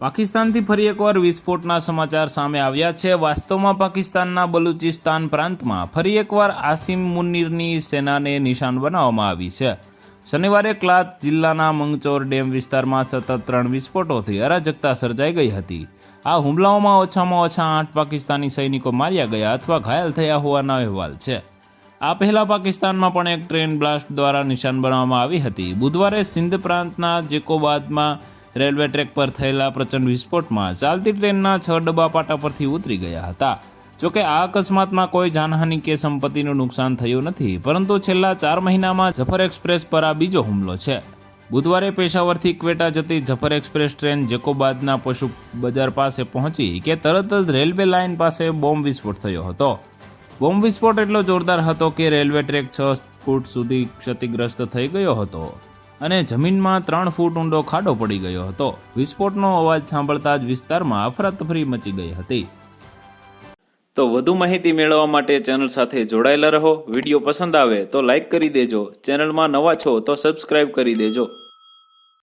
પાકિસ્તાનથી ફરી એકવાર વિસ્ફોટના સમાચાર સામે આવ્યા છે. વાસ્તવમાં પાકિસ્તાનના બલુચિસ્તાન પ્રાંતમાં ફરી એકવાર આસિમ મુનીરની સેનાને નિશાન બનાવવામાં આવી છે. શનિવારે ક્લાત જિલ્લાના મંગચોર ડેમ વિસ્તારમાં સતત ત્રણ વિસ્ફોટોથી અરાજકતા સર્જાઈ ગઈ હતી. આ હુમલાઓમાં ઓછામાં ઓછા આઠ પાકિસ્તાની સૈનિકો માર્યા ગયા અથવા ઘાયલ થયા હોવાના અહેવાલ છે. આ પહેલાં પાકિસ્તાનમાં પણ એક ટ્રેન બ્લાસ્ટ દ્વારા નિશાન બનાવવામાં આવી હતી. બુધવારે સિંધ પ્રાંતના જેકોબાદમાં રેલવે ટ્રેક પર થયેલા પ્રચંડ વિસ્ફોટમાં ચાલતી ટ્રેનના છ ડબ્બા પાટા પરથી ઉતરી ગયા હતા. જોકે આ અકસ્માતમાં કોઈ જાનહાનિ કે સંપત્તિનું નુકસાન થયું નથી, પરંતુ છેલ્લા ચાર મહિનામાં જફર એક્સપ્રેસ પર આ બીજો હુમલો છે. બુધવારે પેશાવરથી ક્વેટા જતી જફર એક્સપ્રેસ ટ્રેન જેકોબાદના પશુ બજાર પાસે પહોંચી કે તરત જ રેલવે લાઇન પાસે બોમ્બ વિસ્ફોટ થયો હતો. બોમ્બ વિસ્ફોટ એટલો જોરદાર હતો કે રેલવે ટ્રેક છ ફૂટ સુધી ક્ષતિગ્રસ્ત થઈ ગયો હતો. અને જમીનમાં ત્રણ ફૂટ ઊંડો ખાડો પડી ગયો હતો. વિસ્ફોટનો અવાજ સાંભળતા જ વિસ્તારમાં અફરાતફરી મચી ગઈ હતી. તો વધુ માહિતી મેળવવા માટે ચેનલ સાથે જોડાયેલા રહો. વીડિયો પસંદ આવે તો લાઈક કરી દેજો. ચેનલમાં નવા છો તો સબસ્ક્રાઇબ કરી દેજો.